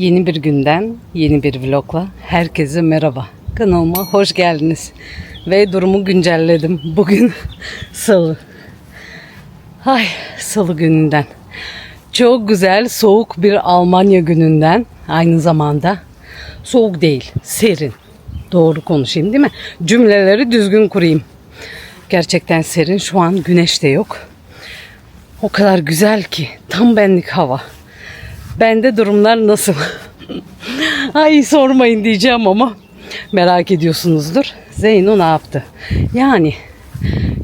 Yeni bir günden, yeni bir vlogla herkese merhaba. Kanalıma hoş geldiniz. Ve durumu güncelledim. Bugün salı. Ay salı gününden. Çok güzel soğuk bir Almanya gününden aynı zamanda. Soğuk değil, serin. Doğru konuşayım değil mi? Cümleleri düzgün kurayım. Gerçekten serin. Şu an güneş de yok. O kadar güzel ki tam benlik hava. Bende durumlar nasıl? Ay sormayın diyeceğim ama merak ediyorsunuzdur. Zeyno ne yaptı? Yani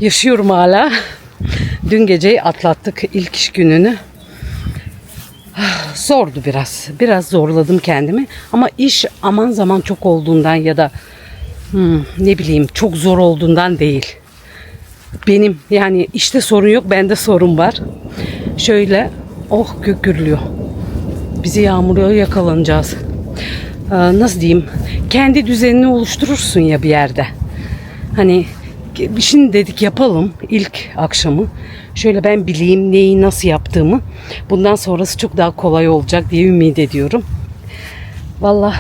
yaşıyorum hala. Dün geceyi atlattık ilk iş gününü. Zordu biraz. Biraz zorladım kendimi. Ama iş aman zaman çok olduğundan ya da hmm, ne bileyim çok zor olduğundan değil. Benim yani işte sorun yok bende sorun var. Şöyle oh gök gürlüyor. Bizi yağmurluğa yakalanacağız. Ee, nasıl diyeyim? Kendi düzenini oluşturursun ya bir yerde. Hani şimdi dedik yapalım ilk akşamı. Şöyle ben bileyim neyi nasıl yaptığımı. Bundan sonrası çok daha kolay olacak diye ümit ediyorum. Vallahi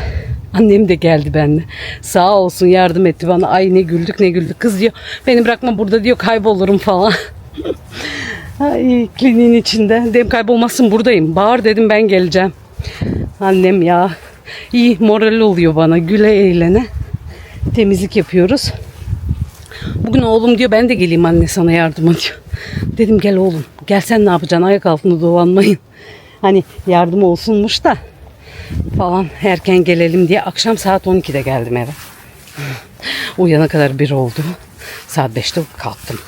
annem de geldi benimle. Sağ olsun yardım etti bana. Ay ne güldük ne güldük. Kız diyor beni bırakma burada diyor kaybolurum falan. Ay kliniğin içinde. Dedim kaybolmazsın buradayım. Bağır dedim ben geleceğim. Annem ya. iyi moral oluyor bana. Güle eğlene. Temizlik yapıyoruz. Bugün oğlum diyor ben de geleyim anne sana yardıma diyor. Dedim gel oğlum. Gel sen ne yapacaksın? Ayak altında dolanmayın. Hani yardım olsunmuş da falan erken gelelim diye akşam saat 12'de geldim eve. Uyana kadar bir oldu. Saat 5'te kalktım.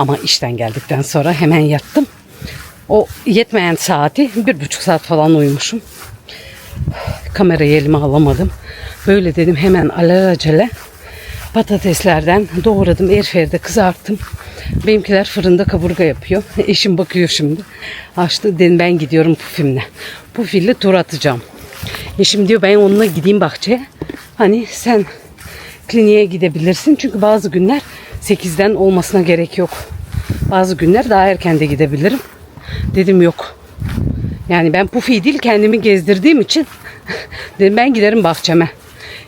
Ama işten geldikten sonra hemen yattım. O yetmeyen saati bir buçuk saat falan uyumuşum. Kamerayı elime alamadım. Böyle dedim hemen alelacele patateslerden doğradım. Airfryer'de kızarttım. Benimkiler fırında kaburga yapıyor. Eşim bakıyor şimdi. Açtı dedim ben gidiyorum pufimle. Pufille tur atacağım. Eşim diyor ben onunla gideyim bahçeye. Hani sen kliniğe gidebilirsin. Çünkü bazı günler 8'den olmasına gerek yok. Bazı günler daha erken de gidebilirim. Dedim yok. Yani ben pufi değil kendimi gezdirdiğim için dedim ben giderim bahçeme.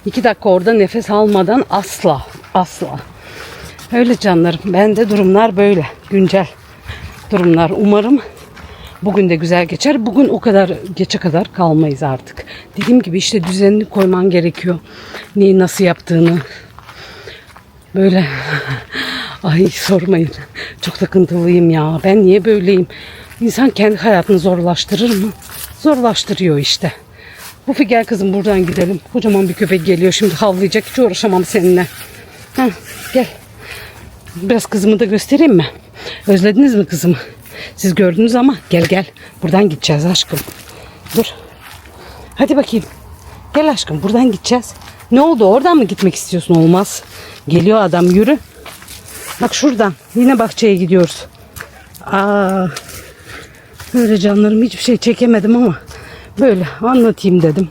İki dakika orada nefes almadan asla asla. Öyle canlarım. Bende durumlar böyle. Güncel durumlar. Umarım bugün de güzel geçer. Bugün o kadar geçe kadar kalmayız artık. Dediğim gibi işte düzenini koyman gerekiyor. Neyi nasıl yaptığını. Böyle ay sormayın. Çok takıntılıyım ya. Ben niye böyleyim? İnsan kendi hayatını zorlaştırır mı? Zorlaştırıyor işte. Bufi gel kızım buradan gidelim. Kocaman bir köpek geliyor şimdi havlayacak. Hiç uğraşamam seninle. Heh, gel. Biraz kızımı da göstereyim mi? Özlediniz mi kızımı? Siz gördünüz ama gel gel. Buradan gideceğiz aşkım. Dur. Hadi bakayım. Gel aşkım buradan gideceğiz. Ne oldu oradan mı gitmek istiyorsun? Olmaz. Geliyor adam yürü. Bak şuradan. Yine bahçeye gidiyoruz. Aa, öyle canlarım hiçbir şey çekemedim ama böyle anlatayım dedim.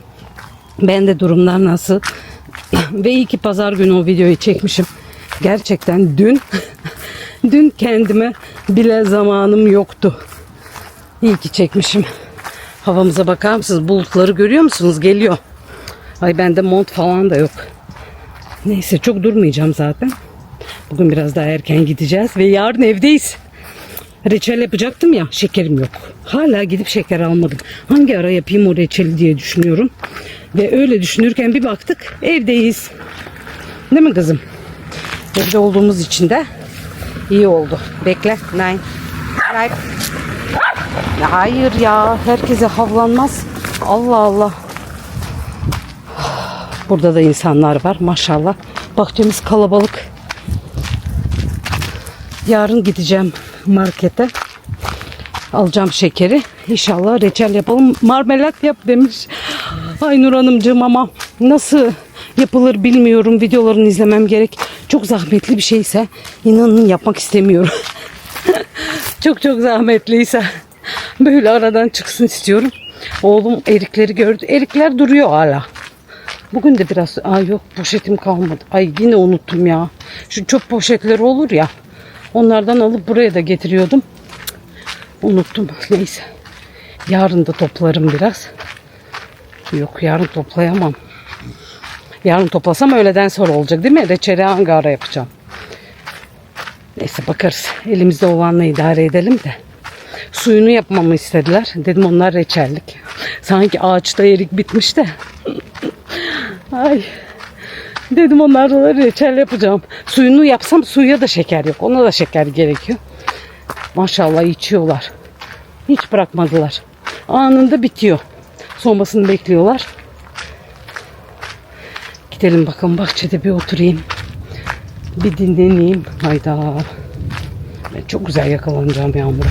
Ben de durumlar nasıl? Ve iyi ki pazar günü o videoyu çekmişim. Gerçekten dün dün kendime bile zamanım yoktu. İyi ki çekmişim. Havamıza bakar mısınız? Bulutları görüyor musunuz? Geliyor. Ay bende mont falan da yok. Neyse çok durmayacağım zaten. Bugün biraz daha erken gideceğiz ve yarın evdeyiz. Reçel yapacaktım ya şekerim yok. Hala gidip şeker almadım. Hangi ara yapayım o reçeli diye düşünüyorum. Ve öyle düşünürken bir baktık evdeyiz. Değil mi kızım? Evde olduğumuz için de iyi oldu. Bekle. Nine. Ya hayır ya. Herkese havlanmaz. Allah Allah. Burada da insanlar var maşallah. Bahçemiz kalabalık. Yarın gideceğim markete. Alacağım şekeri. İnşallah reçel yapalım. Marmelat yap demiş. Ay Nur Hanımcığım ama nasıl yapılır bilmiyorum. Videolarını izlemem gerek. Çok zahmetli bir şeyse inanın yapmak istemiyorum. çok çok zahmetliyse böyle aradan çıksın istiyorum. Oğlum erikleri gördü. Erikler duruyor hala. Bugün de biraz ay yok poşetim kalmadı. Ay yine unuttum ya. Şu çöp poşetleri olur ya. Onlardan alıp buraya da getiriyordum. Unuttum. Neyse. Yarın da toplarım biraz. Yok yarın toplayamam. Yarın toplasam öğleden sonra olacak değil mi? Reçeli hangi ara yapacağım? Neyse bakarız. Elimizde olanla idare edelim de. Suyunu yapmamı istediler. Dedim onlar reçellik. Sanki ağaçta erik bitmiş de. Ay. Dedim onlarla reçel yapacağım. Suyunu yapsam suya da şeker yok. Ona da şeker gerekiyor. Maşallah içiyorlar. Hiç bırakmadılar. Anında bitiyor. Soğumasını bekliyorlar. Gidelim bakalım bahçede bir oturayım. Bir dinleneyim. Hayda. Ben çok güzel yakalanacağım yağmura.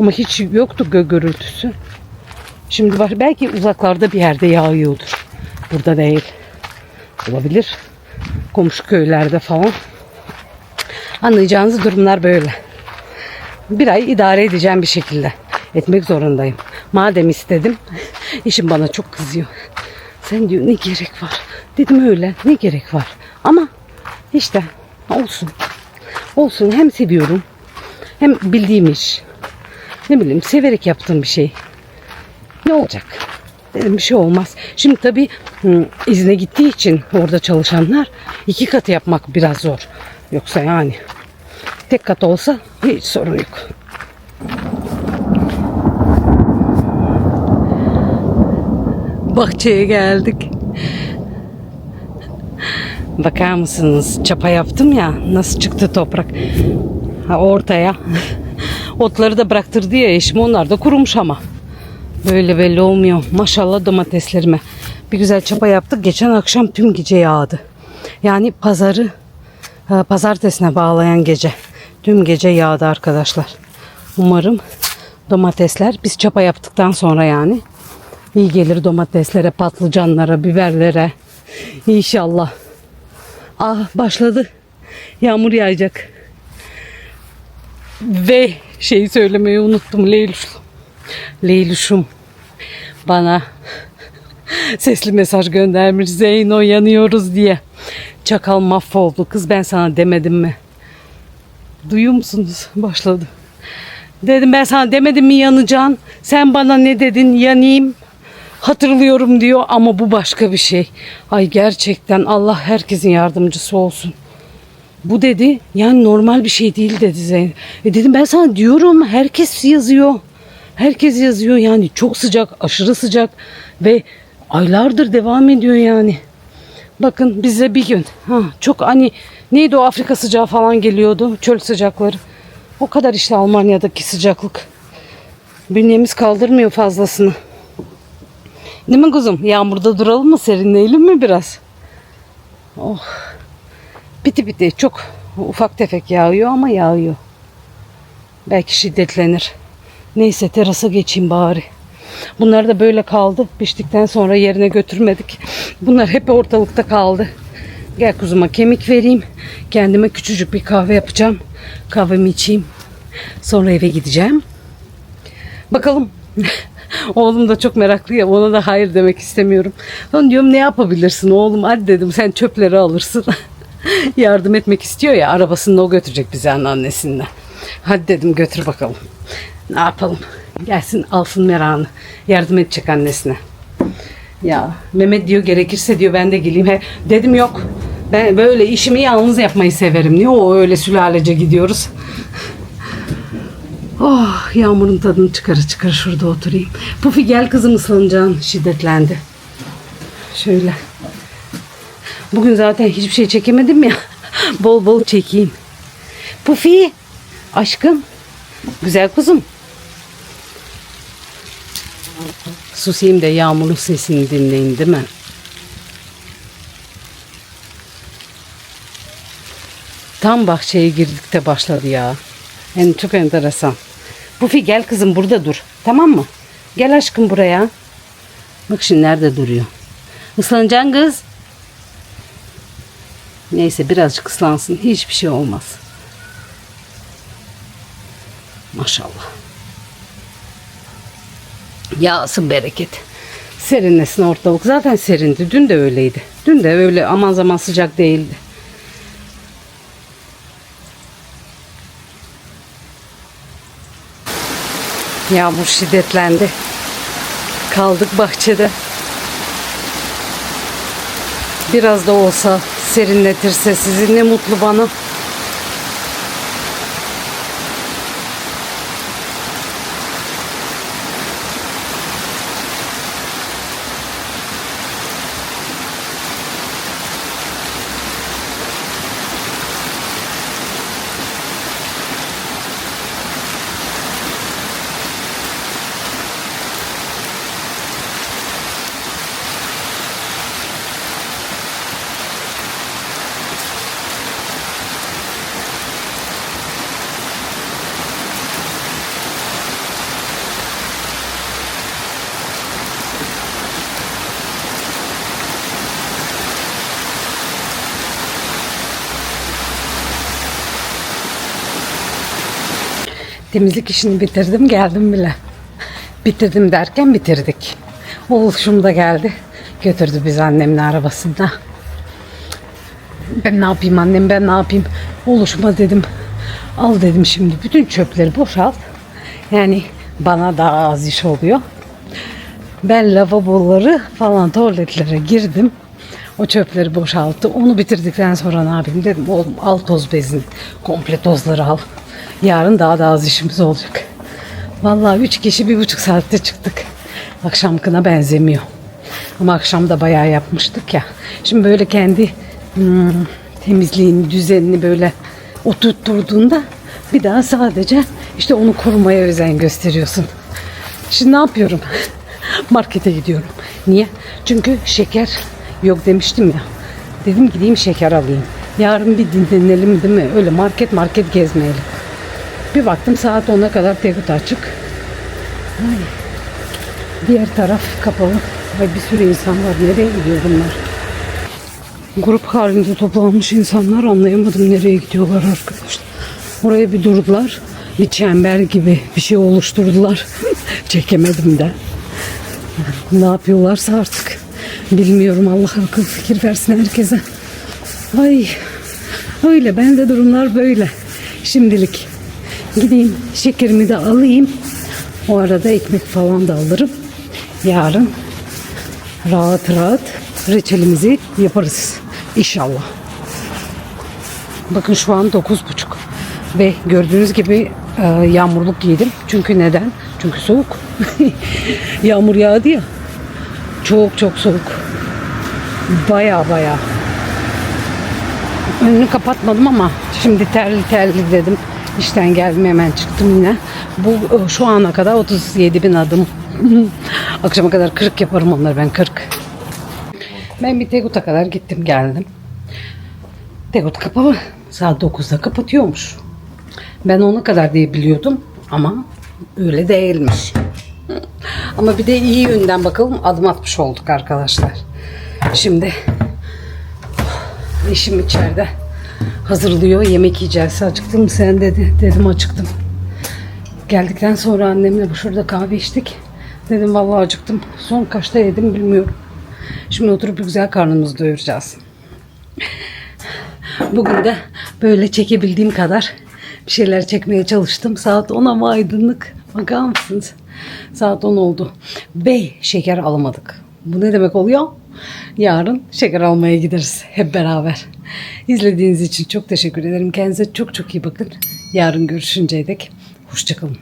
Ama hiç yoktu gö gürültüsü. Şimdi var belki uzaklarda bir yerde yağıyordur. Burada değil. Olabilir. Komşu köylerde falan. Anlayacağınız durumlar böyle. Bir ay idare edeceğim bir şekilde. Etmek zorundayım. Madem istedim. işim bana çok kızıyor. Sen diyor ne gerek var? Dedim öyle ne gerek var? Ama işte olsun. Olsun hem seviyorum. Hem bildiğim iş. Ne bileyim severek yaptığım bir şey. Ne olacak? Dedim bir şey olmaz. Şimdi tabii izne gittiği için orada çalışanlar iki katı yapmak biraz zor. Yoksa yani tek kat olsa hiç sorun yok. Bahçeye geldik. Bakar mısınız? Çapa yaptım ya. Nasıl çıktı toprak? Ha, ortaya. Otları da bıraktırdı ya eşim. Onlar da kurumuş ama. Böyle belli olmuyor. Maşallah domateslerime. Bir güzel çapa yaptık. Geçen akşam tüm gece yağdı. Yani pazarı e, pazartesine bağlayan gece. Tüm gece yağdı arkadaşlar. Umarım domatesler biz çapa yaptıktan sonra yani iyi gelir domateslere, patlıcanlara, biberlere. İnşallah. Ah başladı. Yağmur yağacak. Ve şeyi söylemeyi unuttum Leylüş'üm. Leylüş'üm bana sesli mesaj göndermiş. Zeyno yanıyoruz diye. Çakal mahvoldu. Kız ben sana demedim mi? Duyuyor musunuz? Başladı. Dedim ben sana demedim mi yanacaksın? Sen bana ne dedin? Yanayım. Hatırlıyorum diyor ama bu başka bir şey. Ay gerçekten Allah herkesin yardımcısı olsun. Bu dedi yani normal bir şey değil dedi Zeynep. E dedim ben sana diyorum herkes yazıyor. Herkes yazıyor yani çok sıcak aşırı sıcak ve aylardır devam ediyor yani. Bakın bize bir gün ha, çok hani neydi o Afrika sıcağı falan geliyordu çöl sıcakları. O kadar işte Almanya'daki sıcaklık. Bünyemiz kaldırmıyor fazlasını. Değil mi kuzum? Yağmurda duralım mı? Serinleyelim mi biraz? Oh. Biti biti. Çok ufak tefek yağıyor ama yağıyor. Belki şiddetlenir. Neyse terasa geçeyim bari. Bunlar da böyle kaldı. Piştikten sonra yerine götürmedik. Bunlar hep ortalıkta kaldı. Gel kuzuma kemik vereyim. Kendime küçücük bir kahve yapacağım. Kahvemi içeyim. Sonra eve gideceğim. Bakalım. Oğlum da çok meraklı ya ona da hayır demek istemiyorum. Ben diyorum ne yapabilirsin oğlum hadi dedim sen çöpleri alırsın. Yardım etmek istiyor ya arabasını o götürecek bize anneannesinden. Hadi dedim götür bakalım. Ne yapalım? Gelsin alsın merakını. Yardım edecek annesine. Ya Mehmet diyor gerekirse diyor ben de geleyim. He, dedim yok. Ben böyle işimi yalnız yapmayı severim. Niye o öyle sülalece gidiyoruz? Oh yağmurun tadını çıkarır çıkarır şurada oturayım. Pufi gel kızım ıslanacaksın. Şiddetlendi. Şöyle. Bugün zaten hiçbir şey çekemedim ya. bol bol çekeyim. Pufi. Aşkım. Güzel kuzum. Susayım da yağmurun sesini dinleyin değil mi? Tam bahçeye girdik de başladı ya. Yani çok enteresan. Bufi gel kızım burada dur. Tamam mı? Gel aşkım buraya. Bak şimdi nerede duruyor. Islanacaksın kız. Neyse birazcık ıslansın. Hiçbir şey olmaz. Maşallah. Yağsın bereket. Serinlesin ortalık. Zaten serindi. Dün de öyleydi. Dün de öyle aman zaman sıcak değildi. Yağmur şiddetlendi. Kaldık bahçede. Biraz da olsa serinletirse sizi ne mutlu bana. Temizlik işini bitirdim geldim bile. Bitirdim derken bitirdik. Oğluşum da geldi. Götürdü bizi annemin arabasında. Ben ne yapayım annem ben ne yapayım? Oğluşuma dedim al dedim şimdi bütün çöpleri boşalt. Yani bana daha az iş oluyor. Ben lavaboları falan tuvaletlere girdim. O çöpleri boşalttı. Onu bitirdikten sonra ne yapayım dedim. Oğlum al toz bezini. Komple tozları al. Yarın daha da az işimiz olacak. Vallahi üç kişi bir buçuk saatte çıktık. Akşamkına benzemiyor. Ama akşam da bayağı yapmıştık ya. Şimdi böyle kendi hmm, temizliğini, düzenini böyle oturtturduğunda bir daha sadece işte onu korumaya özen gösteriyorsun. Şimdi ne yapıyorum? Markete gidiyorum. Niye? Çünkü şeker yok demiştim ya. Dedim gideyim şeker alayım. Yarın bir dinlenelim değil mi? Öyle market market gezmeyelim. Bir baktım saat 10'a kadar Tegut açık. Ay. Diğer taraf kapalı. Ay bir sürü insan var. Nereye gidiyor bunlar? Grup halinde toplanmış insanlar anlayamadım nereye gidiyorlar arkadaşlar. Oraya bir durdular. Bir çember gibi bir şey oluşturdular. Çekemedim de. Ne yapıyorlarsa artık. Bilmiyorum Allah akıl fikir versin herkese. Ay öyle bende durumlar böyle. Şimdilik gideyim şekerimi de alayım. O arada ekmek falan da alırım. Yarın rahat rahat reçelimizi yaparız. İnşallah. Bakın şu an 9.30 ve gördüğünüz gibi e, yağmurluk giydim. Çünkü neden? Çünkü soğuk. Yağmur yağdı ya. Çok çok soğuk. Baya baya. Önünü kapatmadım ama şimdi terli terli dedim. İşten geldim hemen çıktım yine. Bu e, şu ana kadar 37 bin adım. Akşama kadar 40 yaparım onları ben 40. Ben bir Tegut'a kadar gittim geldim. Tegut kapalı. Saat 9'da kapatıyormuş. Ben ona kadar diye biliyordum ama öyle değilmiş. Ama bir de iyi yönden bakalım adım atmış olduk arkadaşlar. Şimdi eşim içeride hazırlıyor. Yemek yiyeceğiz. Acıktın mı sen dedi. Dedim acıktım. Geldikten sonra annemle bu şurada kahve içtik. Dedim vallahi acıktım. Son kaçta yedim bilmiyorum. Şimdi oturup güzel karnımızı doyuracağız. Bugün de böyle çekebildiğim kadar bir şeyler çekmeye çalıştım. Saat 10 ama aydınlık. Bakar mısınız? Saat 10 oldu. Ve şeker alamadık. Bu ne demek oluyor? Yarın şeker almaya gideriz hep beraber. İzlediğiniz için çok teşekkür ederim. Kendinize çok çok iyi bakın. Yarın görüşünceye dek hoşçakalın.